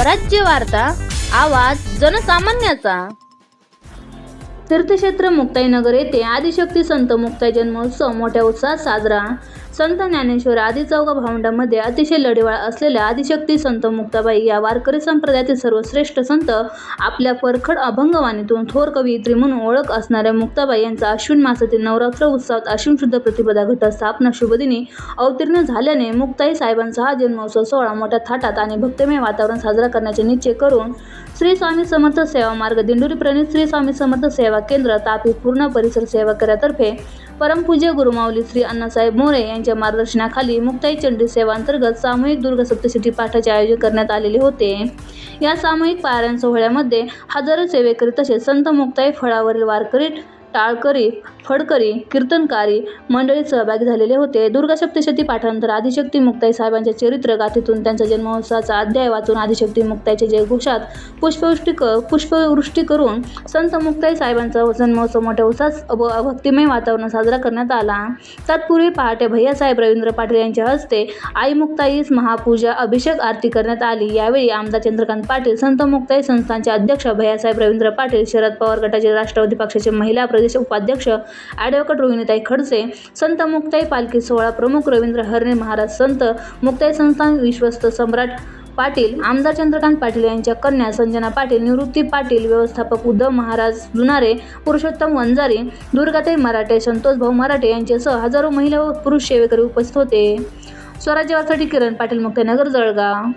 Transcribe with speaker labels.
Speaker 1: स्वराज्य वार्ता आवाज जनसामान्याचा. तीर्थक्षेत्र मुक्ताईनगर येथे आदिशक्ती संत मुक्ताई जन्मोत्सव मोठ्या उत्साहात साजरा. संत ज्ञानेश्वर आदी चौघा भावंडामध्ये अतिशय लढेवाळ असलेल्या आदिशक्ती संत मुक्ताबाई या वारकरी संप्रदायातील सर्वश्रेष्ठ संत आपल्या परखड अभंगवाणीतून थोर कवयित्री म्हणून ओळख असणाऱ्या मुक्ताबाई यांचा अश्विन मासातील नवरात्र उत्सवात अश्विन शुद्ध प्रतिपदा घट स्थापना शुभदिनी अवतीर्ण झाल्याने मुक्ताई साहेबांचा हा जन्मोत्सव सोहळा मोठ्या थाटात आणि भक्तिमय वातावरण साजरा करण्याचे निश्चय करून श्री स्वामी समर्थ सेवा मार्ग दिंडोरी प्रणित श्री स्वामी समर्थ सेवा केंद्र तापी पूर्ण परिसर सेवा कार्यातर्फे परमपूज्य गुरुमाऊली श्री अण्णासाहेब मोरे यांच्या मार्गदर्शनाखाली मुक्ताई चंडी सेवांतर्गत सामूहिक दुर्गा सप्तशती पाठाचे आयोजन करण्यात आलेले होते. या सामूहिक पारायण सोहळ्यामध्ये हजारो सेवेकरी तसेच संत मुक्ताई फळावरील वारकरी टाळकरी फडकरी कीर्तनकारी मंडळीत सहभागी झालेले होते. दुर्गा सप्तशती पाठानंतर आदिशक्ती मुक्ताई साहेबांच्या चरित्र गाथेतून त्यांच्या जन्मोत्सवाचा अध्याय वाचून आदिशक्ती मुक्ताईचे जयघोषात पुष्पवृष्टी क पुष्पवृष्टी करून संत मुक्ताई साहेबांचा जन्मोत्सव मोठ्या उत्साहात व भक्तिमय वातावरण साजरा करण्यात आला. तत्पूर्वी पहाटे भैयासाहेब रवींद्र पाटील यांच्या हस्ते आई मुक्ताईस महापूजा अभिषेक आरती करण्यात आली. यावेळी आमदार चंद्रकांत पाटील संत मुक्ताई संस्थांचे अध्यक्ष भैयासाहेब रवींद्र पाटील शरद पवार गटाचे राष्ट्रवादी पक्षाचे महिला प्रदेश उपाध्यक्ष ॲडव्होकेट रोहिणीताई खडसे संत मुक्ताई पालखी सोहळा प्रमुख रवींद्र हरणे महाराज संत मुक्ताई संस्थान विश्वस्त सम्राट पाटील आमदार चंद्रकांत पाटील यांच्या कन्या संजना पाटील निवृत्ती पाटील व्यवस्थापक उद्धव महाराज जुनारे पुरुषोत्तम वंजारी दुर्गाताई मराठे संतोष भाऊ मराठे यांच्यासह हजारो महिला व पुरुष सेवेकरी उपस्थित होते. स्वराज्यवासाठी किरण पाटील मुक्ताईनगर जळगाव.